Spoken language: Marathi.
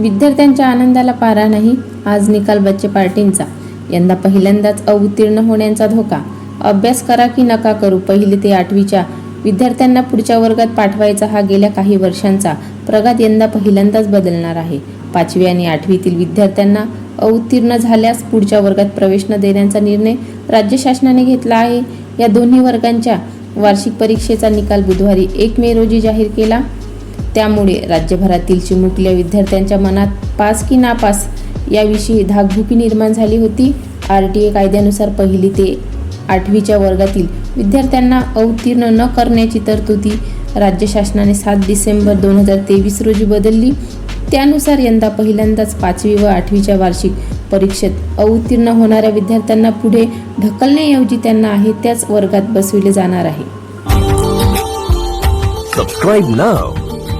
विद्यार्थ्यांच्या आनंदाला पारा नाही आज निकाल बच्चे पार्टींचा. यंदा पहिल्यांदाच अवतीर्ण होण्याचा धोका. अभ्यास करा की नका करू पहिली ते आठवीच्या विद्यार्थ्यांना पुढच्या वर्गात पाठवायचा हा गेल्या काही वर्षांचा प्रघात यंदा पहिल्यांदाच बदलणार आहे. पाचवी आणि आठवीतील विद्यार्थ्यांना अवतीर्ण झाल्यास पुढच्या वर्गात प्रवेश न देण्याचा निर्णय राज्य शासनाने घेतला आहे. या दोन्ही वर्गांच्या वार्षिक परीक्षेचा निकाल बुधवारी एक मे रोजी जाहीर केला. त्यामुळे राज्यभरातील चिमुकल्या विद्यार्थ्यांच्या मनात पास की नापास याविषयी धाकधुकी निर्माण झाली होती. आर टी ए कायद्यानुसार पहिली ते आठवीच्या वर्गातील विद्यार्थ्यांना अवतीर्ण न करण्याची तरतुदी राज्य शासनाने सात डिसेंबर दोन हजार तेवीस रोजी बदलली. त्यानुसार यंदा पहिल्यांदाच पाचवी व आठवीच्या वार्षिक परीक्षेत अवतीर्ण होणाऱ्या विद्यार्थ्यांना पुढे ढकलण्याऐवजी त्यांना आहे त्याच वर्गात बसविले जाणार आहे. Subscribe now.